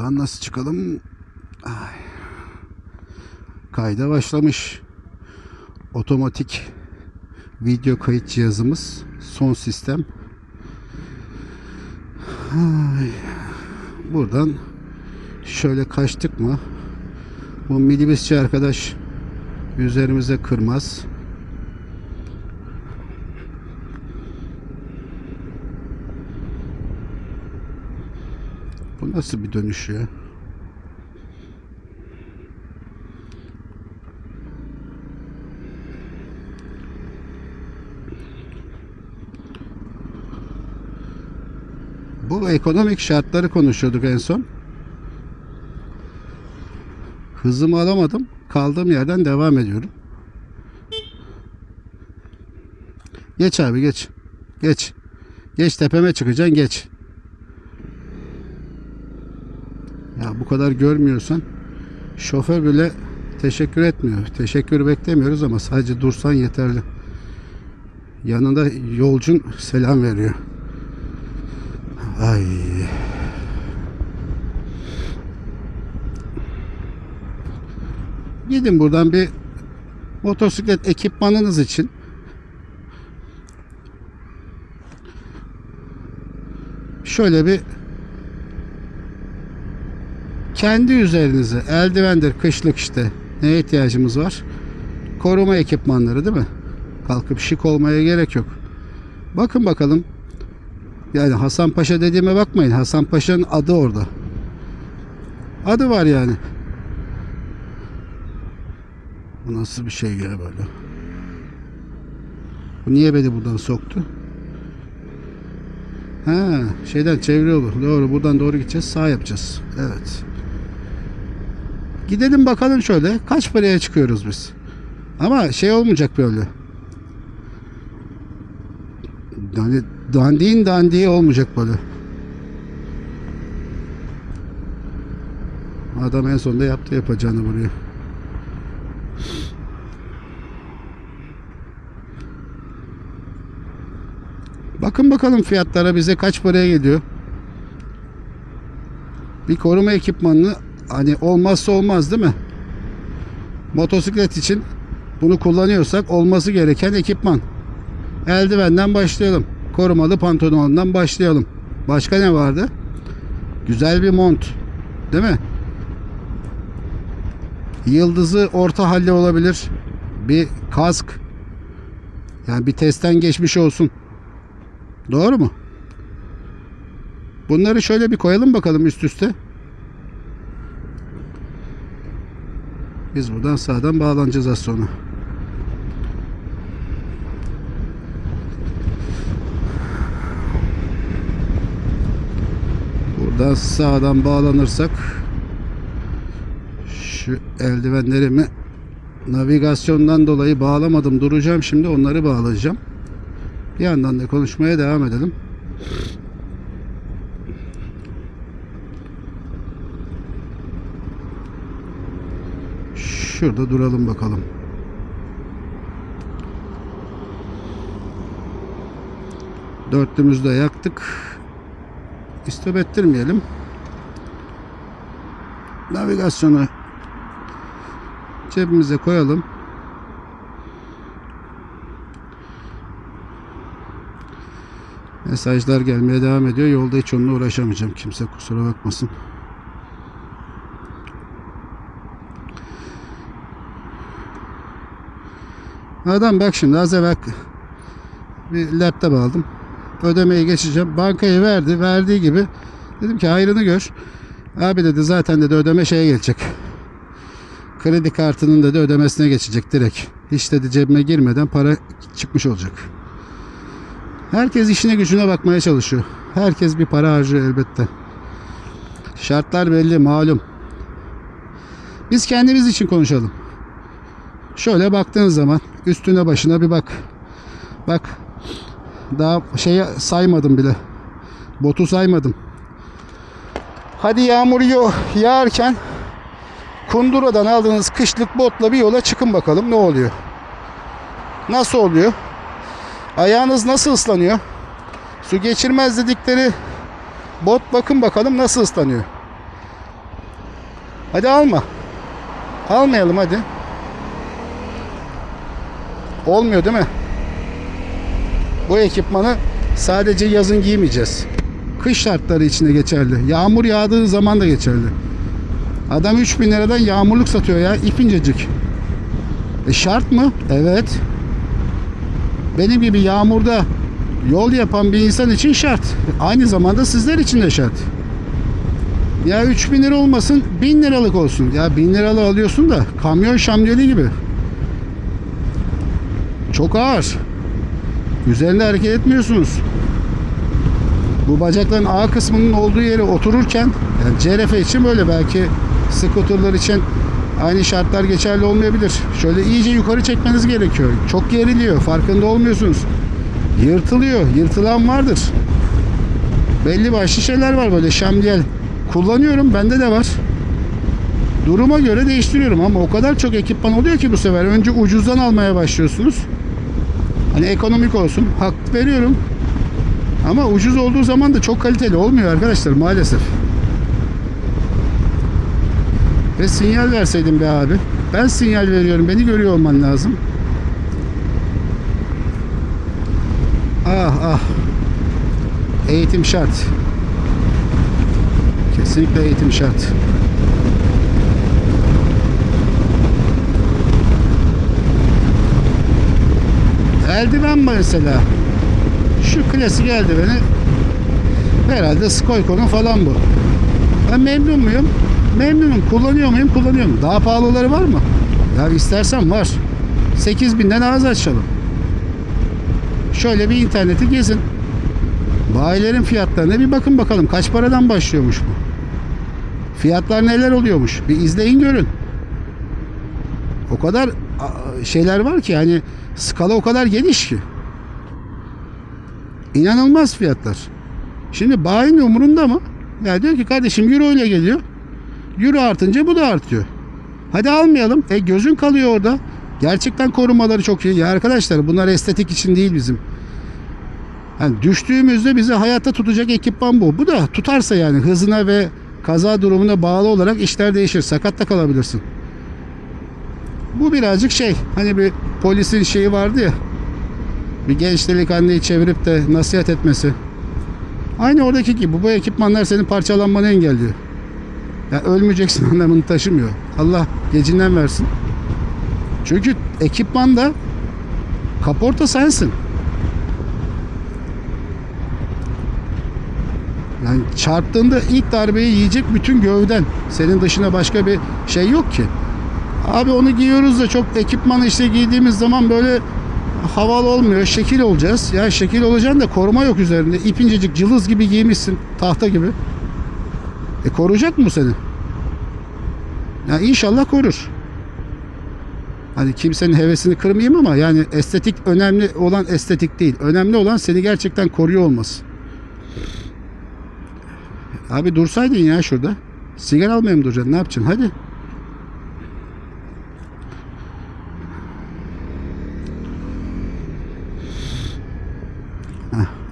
Buradan nasıl çıkalım? Ay. Kayda başlamış. Otomatik video kayıt cihazımız. Son sistem. Ay. Buradan şöyle kaçtık mı? Bu minibüsçü arkadaş üzerimize kırmaz. Nasıl bir dönüş ya? Bu ekonomik şartları konuşuyorduk en son. Hızımı alamadım. Kaldığım yerden devam ediyorum. Geç abi geç. Geç. Geç tepeme çıkacaksın geç. Ya bu kadar görmüyorsan şoför bile teşekkür etmiyor. Teşekkür beklemiyoruz ama sadece dursan yeterli. Yanında yolcun selam veriyor. Ay. Gidin buradan bir motosiklet ekipmanınız için şöyle bir kendi üzerinize eldivendir kışlık işte. Neye ihtiyacımız var? Koruma ekipmanları değil mi? Kalkıp şık olmaya gerek yok. Bakın bakalım. Yani Hasan Paşa dediğime bakmayın. Hasan Paşa'nın adı orada. Adı var yani. Bu nasıl bir şey ya böyle? Bu niye beni buradan soktu? Ha, şeyden çevre. Doğru buradan doğru gideceğiz. Sağ yapacağız. Evet. Gidelim bakalım şöyle. Kaç paraya çıkıyoruz biz? Ama şey olmayacak böyle. Yani dandiğin dandiği olmayacak böyle. Adam en sonunda yaptı yapacağını buraya. Bakın bakalım fiyatlara bize kaç paraya geliyor. Bir koruma ekipmanını hani olmazsa olmaz değil mi? Motosiklet için bunu kullanıyorsak olması gereken ekipman. Eldivenden başlayalım. Korumalı pantolonundan başlayalım. Başka ne vardı? Güzel bir mont. Değil mi? Yıldızı orta halde olabilir. Bir kask. Yani bir testten geçmiş olsun. Doğru mu? Bunları şöyle bir koyalım bakalım üst üste. Biz buradan sağdan bağlanacağız az sonra. Buradan sağdan bağlanırsak şu eldivenlerimi navigasyondan dolayı bağlamadım. Duracağım şimdi onları bağlayacağım. Bir yandan da konuşmaya devam edelim. Şurada duralım bakalım. Dörtlümüzü de yaktık. İstop ettirmeyelim. Navigasyonu cebimize koyalım. Mesajlar gelmeye devam ediyor. Yolda hiç onunla uğraşamayacağım. Kimse kusura bakmasın. Adam bak şimdi az evvel bir laptop aldım. Ödemeyi geçeceğim. Bankaya verdi. Verdiği gibi dedim ki hayrını gör. Abi dedi zaten dedi ödeme şeye gelecek. Kredi kartının dedi ödemesine geçecek direkt. Hiç dedi cebime girmeden para çıkmış olacak. Herkes işine gücüne bakmaya çalışıyor. Herkes bir para harcıyor elbette. Şartlar belli malum. Biz kendimiz için konuşalım. Şöyle baktığın zaman üstüne başına bir bak. Bak. Daha şeyi saymadım bile. Botu saymadım. Hadi yağmur yağarken Kundura'dan aldığınız kışlık botla bir yola çıkın bakalım ne oluyor. Nasıl oluyor? Ayağınız nasıl ıslanıyor? Su geçirmez dedikleri bot bakın bakalım nasıl ıslanıyor. Hadi alma. Almayalım hadi. Olmuyor değil mi? Bu ekipmanı sadece yazın giymeyeceğiz. Kış şartları içinde geçerli. Yağmur yağdığı zaman da geçerli. Adam 3000 liradan yağmurluk satıyor ya. İpincecik. E şart mı? Evet. Benim gibi yağmurda yol yapan bir insan için şart. Aynı zamanda sizler için de şart. Ya 3000 lira olmasın 1000 liralık olsun. Ya 1000 liralık alıyorsun da kamyon şamyeli gibi. Çok ağır. Üzerinde hareket etmiyorsunuz. Bu bacakların A kısmının olduğu yere otururken yani CRF için böyle belki skuterlar için aynı şartlar geçerli olmayabilir. Şöyle iyice yukarı çekmeniz gerekiyor. Çok geriliyor. Farkında olmuyorsunuz. Yırtılıyor. Yırtılan vardır. Belli başlı şeyler var böyle şamdiyel. Kullanıyorum. Bende de var. Duruma göre değiştiriyorum ama o kadar çok ekipman oluyor ki bu sefer. Önce ucuzdan almaya başlıyorsunuz. Hani ekonomik olsun. Hak veriyorum. Ama ucuz olduğu zaman da çok kaliteli olmuyor arkadaşlar maalesef. Ve sinyal verseydin be abi. Ben sinyal veriyorum. Beni görüyor olman lazım. Ah ah. Eğitim şart. Kesinlikle eğitim şart. Eldiven mesela. Şu klasik eldiveni herhalde Skoyko'nun falan bu. Ben memnun muyum? Memnunum. Kullanıyor muyum? Kullanıyorum. Daha pahalıları var mı? Ya istersen var. 8000'den ağız açalım. Şöyle bir interneti gezin. Bayilerin fiyatlarına bir bakın bakalım. Kaç paradan başlıyormuş bu? Fiyatlar neler oluyormuş? Bir izleyin görün. O kadar şeyler var ki hani skala o kadar geniş ki. İnanılmaz fiyatlar. Şimdi bayinin umurunda mı? Ya diyor ki kardeşim euro ile geliyor. Euro artınca bu da artıyor. Hadi almayalım. E gözün kalıyor orada. Gerçekten korumaları çok iyi. Ya arkadaşlar bunlar estetik için değil bizim. Yani düştüğümüzde bizi hayatta tutacak ekipman bu. Bu da tutarsa yani hızına ve kaza durumuna bağlı olarak işler değişir. Sakat da kalabilirsin. Bu birazcık şey hani bir polisin şeyi vardı ya bir genç delikanlıyı çevirip de nasihat etmesi. Aynı oradaki gibi bu ekipmanlar senin parçalanmanı engelliyor. Ya ölmeyeceksin anlamını taşımıyor. Allah gecinden versin. Çünkü ekipmanda kaporta sensin. Yani çarptığında ilk darbeyi yiyecek bütün gövden. Senin dışına başka bir şey yok ki. Abi onu giyiyoruz da çok ekipman işte giydiğimiz zaman böyle havalı olmuyor. Şekil olacağız. Ya şekil olacaksın da koruma yok üzerinde. İpincecik cılız gibi giymişsin. Tahta gibi. E koruyacak mı seni? Ya inşallah korur. Hani kimsenin hevesini kırmayayım ama yani estetik önemli olan estetik değil. Önemli olan seni gerçekten koruyor olması. Abi dursaydın ya şurada. Sigara almaya mı duracaksın? Ne yapacaksın? Hadi.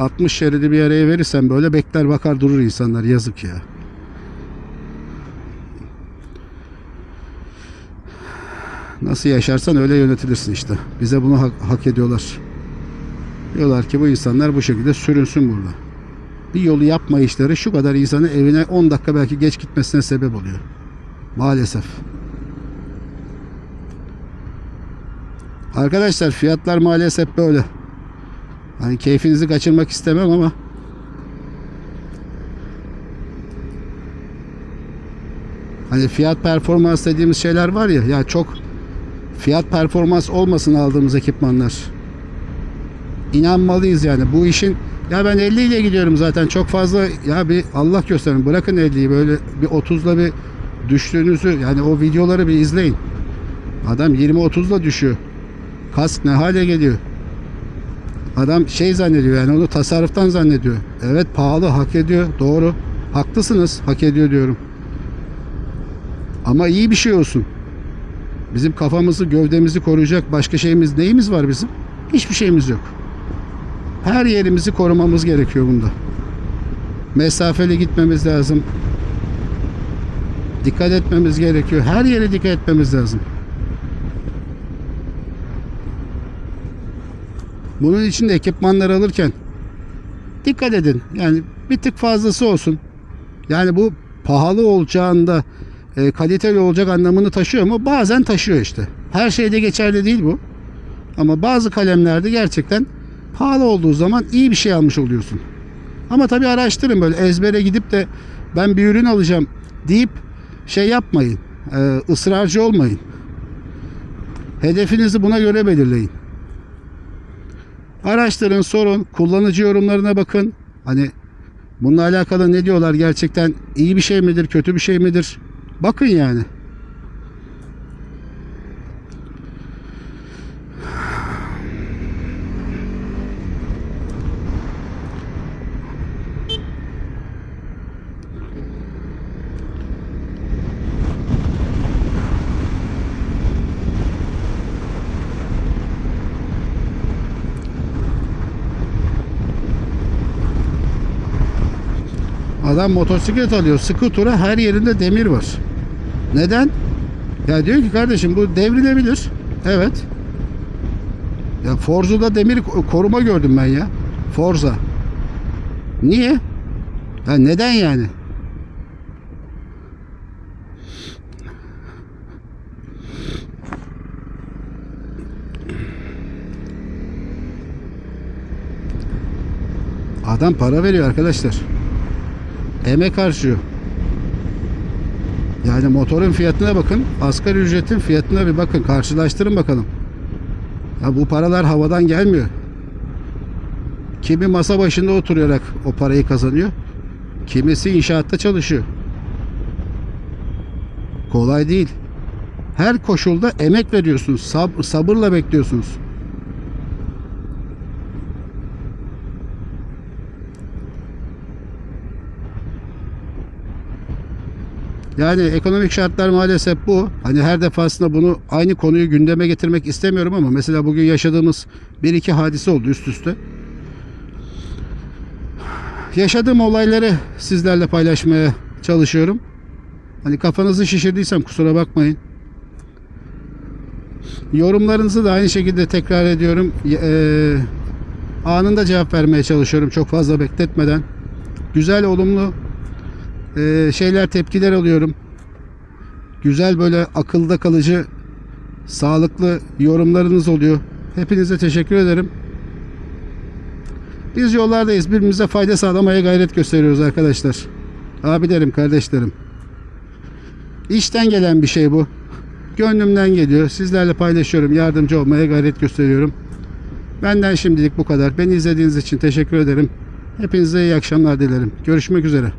60 şeridi bir araya verirsen böyle bekler bakar durur insanlar. Yazık ya. Nasıl yaşarsan öyle yönetilirsin işte. Bize bunu hak, hak ediyorlar. Diyorlar ki bu insanlar bu şekilde sürünsün burada. Bir yolu yapma işleri şu kadar insanı evine 10 dakika belki geç gitmesine sebep oluyor. Maalesef. Arkadaşlar fiyatlar maalesef böyle. Hani keyfinizi kaçırmak istemem ama Hani fiyat performans dediğimiz şeyler var ya ya çok fiyat performans olmasın aldığımız ekipmanlar. İnanmalıyız yani bu işin ya ben 50 ile gidiyorum zaten çok fazla ya bir Allah gösterin bırakın 50'yi böyle bir 30'la bir düştüğünüzü yani o videoları bir izleyin. Adam 20-30'la düşüyor. Kask ne hale geliyor. Adam şey zannediyor yani onu tasarruftan zannediyor. Evet pahalı hak ediyor doğru. Haklısınız hak ediyor diyorum. Ama iyi bir şey olsun. Bizim kafamızı, gövdemizi koruyacak başka şeyimiz neyimiz var bizim? Hiçbir şeyimiz yok. Her yerimizi korumamız gerekiyor bunda. Mesafeli gitmemiz lazım. Dikkat etmemiz gerekiyor. Her yere dikkat etmemiz lazım. Bunun için de ekipmanlar alırken dikkat edin. Yani bir tık fazlası olsun. Yani bu pahalı olacağında e, kaliteli olacak anlamını taşıyor mu? Bazen taşıyor işte. Her şeyde geçerli değil bu. Ama bazı kalemlerde gerçekten pahalı olduğu zaman iyi bir şey almış oluyorsun. Ama tabii araştırın böyle ezbere gidip de ben bir ürün alacağım deyip şey yapmayın. E, ısrarcı olmayın. Hedefinizi buna göre belirleyin. Araştırın, sorun, kullanıcı yorumlarına bakın. Hani bununla alakalı ne diyorlar gerçekten iyi bir şey midir, kötü bir şey midir? Bakın yani. Adam motosiklet alıyor. Skutura her yerinde demir var. Neden? Ya diyor ki kardeşim bu devrilebilir. Evet. Ya Forza'da demir ko- koruma gördüm ben ya. Forza. Niye? Ya neden yani? Adam para veriyor arkadaşlar. Emek harcıyor. Yani motorun fiyatına bakın. Asgari ücretin fiyatına bir bakın. Karşılaştırın bakalım. Ya bu paralar havadan gelmiyor. Kimi masa başında oturarak o parayı kazanıyor. Kimisi inşaatta çalışıyor. Kolay değil. Her koşulda emek veriyorsunuz. Sab- sabırla bekliyorsunuz. Yani ekonomik şartlar maalesef bu. Hani her defasında bunu aynı konuyu gündeme getirmek istemiyorum ama mesela bugün yaşadığımız bir iki hadise oldu üst üste. Yaşadığım olayları sizlerle paylaşmaya çalışıyorum. Hani kafanızı şişirdiysem kusura bakmayın. Yorumlarınızı da aynı şekilde tekrar ediyorum. Eee, anında cevap vermeye çalışıyorum çok fazla bekletmeden. Güzel, olumlu eee, şeyler, tepkiler alıyorum. Güzel böyle akılda kalıcı, sağlıklı yorumlarınız oluyor. Hepinize teşekkür ederim. Biz yollardayız. Birbirimize fayda sağlamaya gayret gösteriyoruz arkadaşlar. Abilerim, kardeşlerim. İşten gelen bir şey bu. Gönlümden geliyor. Sizlerle paylaşıyorum. Yardımcı olmaya gayret gösteriyorum. Benden şimdilik bu kadar. Beni izlediğiniz için teşekkür ederim. Hepinize iyi akşamlar dilerim. Görüşmek üzere.